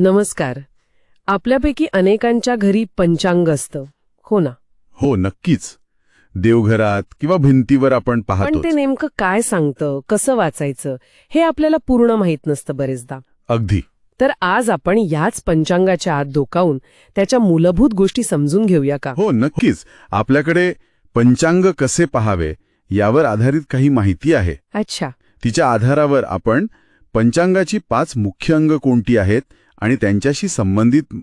नमस्कार. आपल्यापैकी अनेकांच्या घरी पंचांग असतं. हो ना? हो नक्कीच. देवघरात किंवा भिंतीवर आपण पण पाहतो ते नेमकं काय सांगतं? कसं वाचायचं? हे आपल्याला पूर्ण माहीत नसतं बरेचदा. अगदी. तर आज आपण याच पंचांगाच्या आत डोकावून त्याच्या मूलभूत गोष्टी समजून घेऊया का? हो नक्कीच. आपल्याकडे पंचांग कसे पहावे यावर आधारित काही माहिती आहे. अच्छा. तिच्या आधारावर आपण पंचांगाची पाच मुख्य अंग कोणती आहेत आणि त्यांच्याशी संबंधित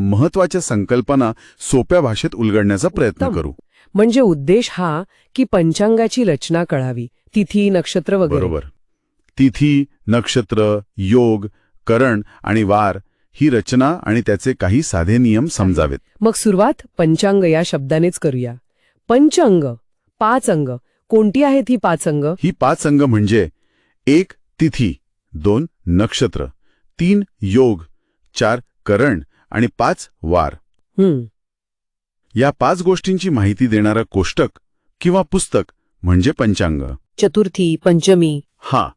महत्त्वाच्या संकल्पना सोप्या भाषेत उलगडण्याचा प्रयत्न. करू. म्हणजे उद्देश हा की पंचांगाची रचना कळावी. तिथी नक्षत्र वगैरे. बरोबर. तिथी नक्षत्र योग करण आणि वार ही रचना आणि त्याचे काही साधे नियम समजावेत. मग सुरुवात पंचांग या शब्दानेच करूया. पंचांग पाच अंग कोणती आहेत ही पाच अंग ही पाच अंग म्हणजे एक तिथी दोन नक्षत्र. तीन योग चार करण आणि पाच वार. या पाच गोष्टींची माहिती देणारं कोष्टक किंवा पुस्तक म्हणजे पंचांग. चतुर्थी पंचमी. हा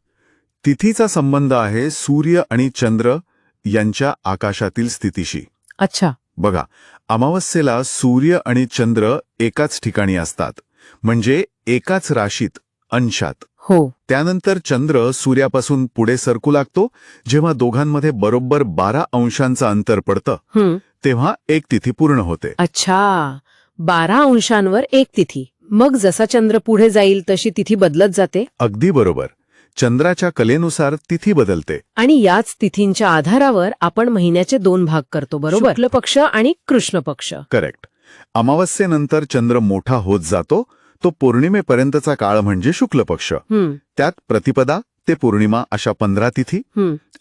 तिथीचा संबंध आहे सूर्य आणि चंद्र यांच्या आकाशातील स्थितीशी. अच्छा. बघा अमावस्येला सूर्य आणि चंद्र एकाच ठिकाणी असतात म्हणजे एकाच राशीत अंशात. हो. त्यानंतर चंद्र सूर्यापासून पुढे सरकू लागतो जेव्हा दोघांमध्ये बरोबर बारा अंशांचं अंतर पडतं तेव्हा एक तिथी पूर्ण होते. अच्छा. बारा अंशांवर एक तिथी. मग जसा चंद्र पुढे जाईल तशी तिथी बदलत जाते? अगदी बरोबर. चंद्राच्या कलेनुसार तिथी बदलते. आणि याच तिथींच्या आधारावर आपण महिन्याचे दोन भाग करतो बरोबर? शुक्ल पक्ष आणि कृष्ण पक्ष. करेक्ट. अमावस्येनंतर चंद्र मोठा होत जातो तो पौर्णिमेपर्यंतचा काळ म्हणजे शुक्ल पक्ष त्यात प्रतिपदा ते पौर्णिमा अशा पंधरा तिथी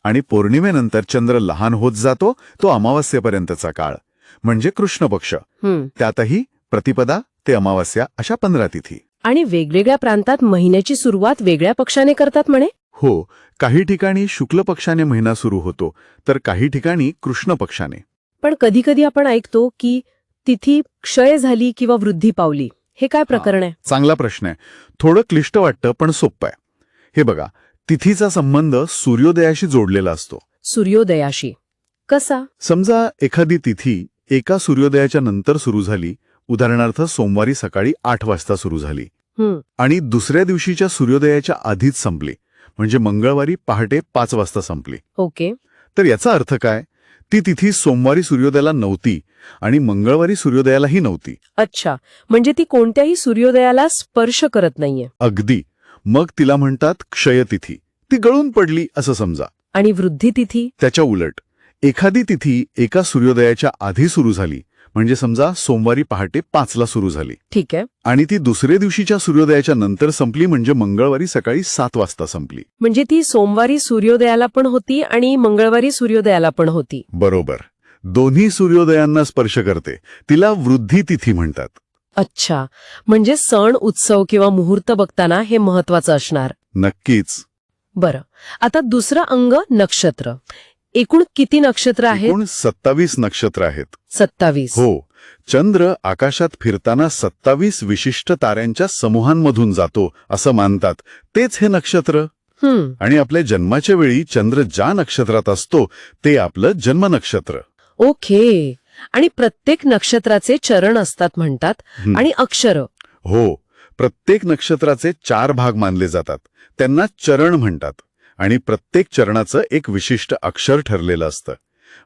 आणि पौर्णिमेनंतर चंद्र लहान होत जातो तो अमावस्येपर्यंतचा काळ. म्हणजे कृष्ण पक्ष त्यातही प्रतिपदा ते अमावस्या अशा पंधरा तिथी. आणि वेगवेगळ्या प्रांतात महिन्याची सुरुवात वेगळ्या पक्षाने करतात म्हणे? हो काही ठिकाणी शुक्ल पक्षाने महिना सुरू होतो तर काही ठिकाणी कृष्ण पक्षाने पण कधी कधी आपण ऐकतो की तिथी क्षय झाली किंवा वृद्धी पावली. हे काय प्रकरण आहे? चांगला प्रश्न आहे. थोडं क्लिष्ट वाटतं पण सोपं आहे. हे बघा तिथीचा संबंध सूर्योदयाशी जोडलेला असतो. सूर्योदयाशी. कसा? समजा एखादी तिथी एका सूर्योदयाच्या नंतर सुरू झाली उदाहरणार्थ सोमवारी सकाळी आठ वाजता सुरू झाली. आणि दुसऱ्या दिवशीच्या सूर्योदयाच्या आधीच संपली म्हणजे मंगळवारी पहाटे पाच वाजता संपली. ओके. तर याचा अर्थ काय? ती तिथी सोमवारी सूर्योदयाला नव्हती आणि मंगळवारी सूर्योदयालाही नव्हती. अच्छा म्हणजे ती कोणत्याही सूर्योदयाला स्पर्श करत नाहीये. अगदी. मग तिला म्हणतात क्षयतिथी. ती गळून पडली असं समजा. आणि वृद्धी तिथी त्याच्या उलट एखादी तिथी एका सूर्योदयाच्या आधी सुरू झाली म्हणजे समजा सोमवारी पहाटे पाचला सुरू झाली. ठीक आहे. आणि ती दुसऱ्या दिवशीच्या सूर्योदयाच्या नंतर संपली म्हणजे मंगळवारी सकाळी सात वाजता संपली. म्हणजे ती सोमवारी सूर्योदयाला पण होती आणि मंगळवारी सूर्योदयाला पण होती. बरोबर. दोन्ही सूर्योदयांना स्पर्श करते. तिला वृद्धी तिथी म्हणतात. अच्छा. म्हणजे सण उत्सव किंवा मुहूर्त बघताना हे महत्वाचं असणार. नक्कीच. बरं. आता दुसरं अंग नक्षत्र. एकूण किती नक्षत्र आहेत? एकूण सत्तावीस नक्षत्र आहेत. सत्तावीस. हो. चंद्र आकाशात फिरताना सत्तावीस विशिष्ट ताऱ्यांच्या समूहांमधून जातो असं मानतात. तेच हे नक्षत्र? आणि आपल्या जन्माच्या वेळी चंद्र ज्या नक्षत्रात असतो ते आपलं जन्म नक्षत्र. ओके. आणि प्रत्येक नक्षत्राचे चरण असतात म्हणतात. आणि अक्षर. हो. प्रत्येक नक्षत्राचे चार भाग मानले जातात. त्यांना चरण म्हणतात. आणि प्रत्येक चरणाचं एक विशिष्ट अक्षर ठरलेलं असतं.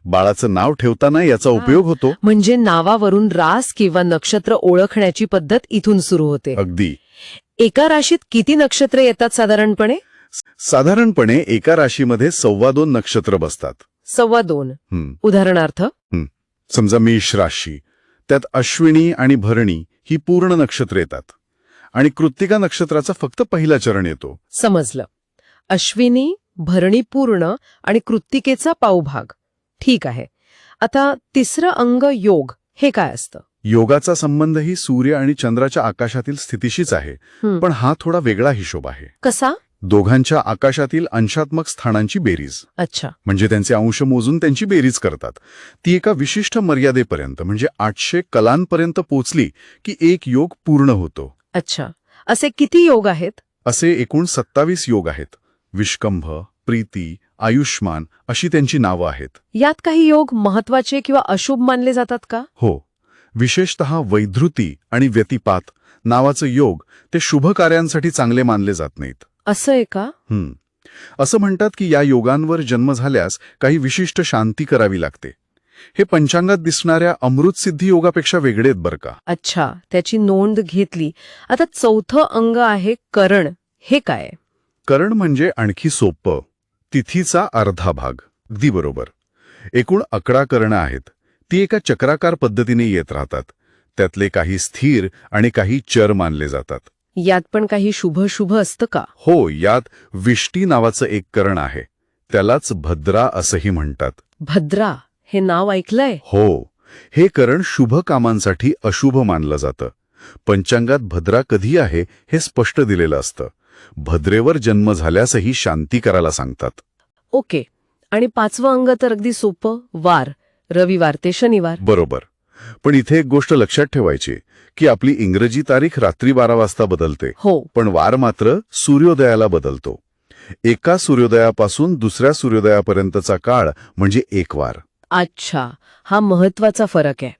बाळाचं नाव ठेवताना याचा उपयोग होतो? म्हणजे नावावरून रास किंवा नक्षत्र ओळखण्याची पद्धत इथून सुरू होते. अगदी. एका राशीत किती नक्षत्र येतात साधारणपणे? साधारणपणे एका राशीमध्ये सव्वा दोन नक्षत्र बसतात. सव्वा दोन. उदाहरणार्थ? समजा मेष राशी. त्यात अश्विनी आणि भरणी ही पूर्ण नक्षत्र येतात. आणि कृत्तिका नक्षत्राचा फक्त पहिला चरण येतो. समजलं. अश्विनी भरणी पूर्ण आणि कृत्तिकेचा पावभाग ठीक आहे. आता तिसरं अंग योग हे काय असतं? योगाचा संबंधही सूर्य आणि चंद्राच्या आकाशातील स्थितीशीच आहे हं. पण हा थोडा वेगळा हिशोब आहे. कसा? दोघांच्या आकाशातील अंशात्मक स्थानांची बेरीज. अच्छा. म्हणजे त्यांचे अंश मोजून त्यांची बेरीज करतात. ती एका विशिष्ट मर्यादेपर्यंत म्हणजे आठशे कलांपर्यंत पोचली की एक योग पूर्ण होतो. अच्छा. असे किती योग आहेत? असे एकूण सत्तावीस योग आहेत. विष्कंभ प्रीती आयुष्मान अशी त्यांची नावं आहेत. यात काही योग महत्त्वाचे किंवा अशुभ मानले जातात का? हो. विशेषत वैधृती आणि व्यतिपात नावाचं योग ते शुभ कार्यांसाठी चांगले मानले जात नाहीत. असं आहे का? हं. असं म्हणतात की या योगांवर जन्म झाल्यास काही विशिष्ट शांती करावी लागते. हे पंचांगात दिसणाऱ्या अमृतसिद्धी योगापेक्षा वेगळे आहेत बरं का? अच्छा त्याची नोंद घेतली. आता चौथं अंग आहे करण. हे काय? करण म्हणजे आणखी सोपं तिथीचा अर्धा भाग. अगदी बरोबर. एकूण अकरा करणं आहेत. ती एका चक्राकार पद्धतीने येत राहतात. त्यातले काही स्थिर आणि काही चर मानले जातात. यात पण काही शुभ शुभ असतं का? हो यात विष्टी नावाचं एक करण आहे. त्यालाच भद्रा असंही म्हणतात. भद्रा हे नाव ऐकलंय? हो. हे करण शुभ कामांसाठी अशुभ मानलं जातं. पंचांगात भद्रा कधी आहे हे स्पष्ट दिलेलं असतं. भद्रेवर जन्म झाल्यासही शांती करायला सांगतात. ओके. आणि पाचवं अंग तर अगदी सोपं वार. रविवार ते शनिवार. बरोबर. पण इथे एक गोष्ट लक्षात ठेवायची की आपली इंग्रजी तारीख रात्री बारा वाजता बदलते. हो. पण वार मात्र सूर्योदयाला बदलतो. एका सूर्योदयापासून दुसऱ्या सूर्योदयापर्यंतचा काळ म्हणजे एक वार. अच्छा. हा महत्त्वाचा फरक आहे.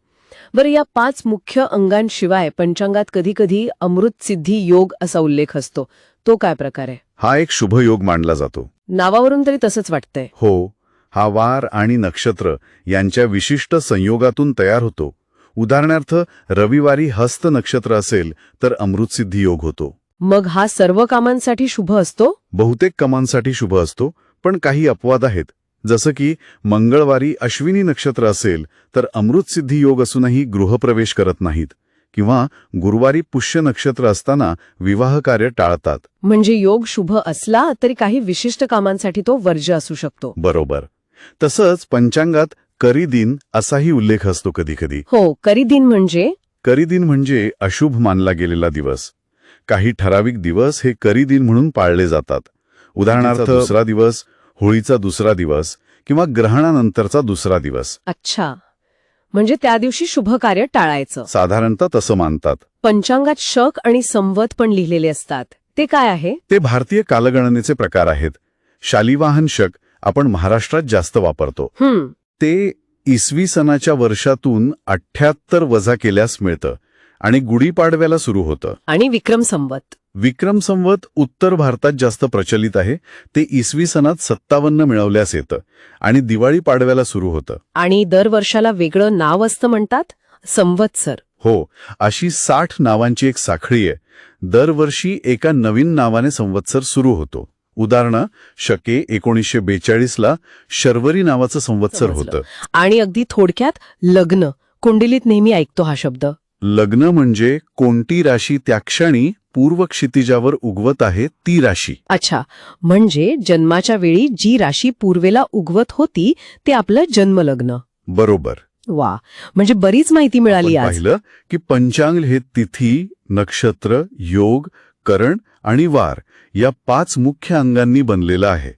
बरं या पाच मुख्य अंगांशिवाय पंचांगात कधीकधी अमृत सिद्धी योग असा उल्लेख असतो. तो काय प्रकार आहे? हा एक शुभ योग मानला जातो. नावावरून तरी तसंच वाटतंय. हो हा वार आणि नक्षत्र यांच्या विशिष्ट संयोगातून तयार होतो. उदाहरणार्थ रविवारी हस्त नक्षत्र असेल तर अमृतसिद्धी योग होतो. मग हा सर्व कामांसाठी शुभ असतो? बहुतेक कमांसाठी शुभ असतो पण काही अपवाद आहेत. जसं की मंगळवारी अश्विनी नक्षत्र असेल तर अमृतसिद्धी योग असूनही गृहप्रवेश करत नाहीत. किंवा गुरुवारी पुष्य नक्षत्र असताना विवाह कार्य टाळतात. म्हणजे योग शुभ असला तरी काही विशिष्ट कामांसाठी तो वर्ज्य असू शकतो. बरोबर. तसंच पंचांगात करी दिन असाही उल्लेख असतो कधीकधी. हो करी दिन म्हणजे? करी दिन म्हणजे अशुभ मानला गेलेला दिवस. काही ठराविक दिवस हे करी दिन म्हणून पाळले जातात. उदाहरणार्थ दुसरा दिवस. होळीचा दुसरा दिवस किंवा ग्रहणानंतरचा दुसरा दिवस. अच्छा. म्हणजे त्या दिवशी शुभ कार्य टाळायचं. साधारणतः तसं मानतात. पंचांगात शक आणि संवत पण लिहिलेले असतात. ते काय आहे? ते भारतीय कालगणनेचे प्रकार आहेत. शालिवाहन शक आपण महाराष्ट्रात जास्त वापरतो. हम्म. ते इसवी सणाच्या वर्षातून अठ्ठ्याहत्तर वजा केल्यास मिळतं आणि गुढीपाडव्याला सुरू होतं. आणि विक्रम संवत. विक्रम संवत उत्तर भारतात जास्त प्रचलित आहे. ते इसवी सणात सत्तावन्न मिळवल्यास येतं आणि दिवाळी पाडव्याला सुरू होतं. आणि दर वर्षाला वेगळं नाव असतं म्हणतात संवत्सर हो अशी साठ नावांची एक साखळी आहे. दरवर्षी एका नवीन नावाने संवत्सर सुरू होतो. उदाहरण शके एकोणीसशे बेचाळीसला शर्वरी नावाचं संवत्सर. होतं. आणि अगदी थोडक्यात लग्न. कुंडलीत नेहमी ऐकतो हा शब्द. लग्न म्हणजे कोणती राशी त्या क्षणी पूर्व क्षितिजावर उगवत आहे ती राशी. अच्छा म्हणजे जन्माच्या वेळी जी राशी पूर्वेला उगवत होती ते आपलं जन्मलग्न. बरोबर. वा म्हणजे बरीच माहिती मिळाली आज. पाहिलं की पंचांग हे तिथी नक्षत्र योग करण आणि वार या पाच मुख्य अंगांनी बनलेलं आहे.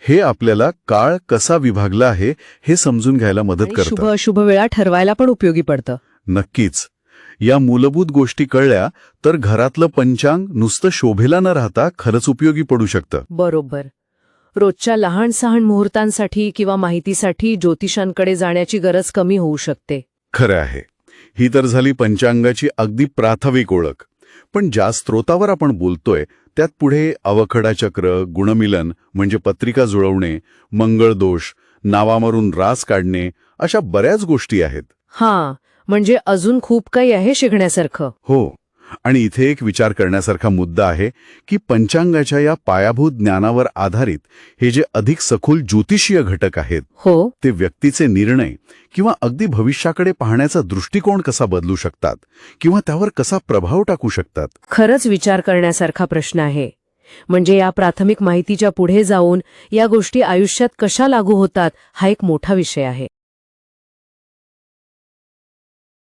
हे आपल्याला काळ कसा विभागला आहे हे समजून घ्यायला मदत आणि शुभ करतं. अशुभ वेळा ठरवायला पण उपयोगी पडतं. नक्कीच. या मूलभूत गोष्टी कळल्या तर घरातलं पंचांग नुसतं शोभेला न राहता खरंच उपयोगी पडू शकतं. बरोबर. रोजच्या लहान सहान मुहूर्तांसाठी किंवा माहितीसाठी ज्योतिषांकडे जाण्याची गरज कमी होऊ शकते. खरं आहे. ही तर झाली पंचांगाची अगदी प्राथमिक ओळख. पण ज्या स्त्रोतावर आपण बोलतोय त्यात पुढे अवखडा चक्र गुणमिलन म्हणजे पत्रिका जुळवणे मंगळदोष नावामरून रास काढणे अशा बऱ्याच गोष्टी आहेत. हा. म्हणजे अजून खूप काही आहे शिकण्यासारखं. हो आणि इथे एक विचार करण्यासारखा मुद्दा आहे की पंचांगाच्या या पायाभूत ज्ञानावर आधारित हे जे अधिक सखोल ज्योतिषीय घटक आहेत हो. ते व्यक्तीचे निर्णय किंवा अगदी भविष्याकडे पाहण्याचा दृष्टिकोन कसा बदलू शकतात किंवा त्यावर कसा प्रभाव टाकू शकतात? खरंच विचार करण्यासारखा प्रश्न आहे. म्हणजे या प्राथमिक माहितीच्या पुढे जाऊन या गोष्टी आयुष्यात कशा लागू होतात हा एक मोठा विषय आहे.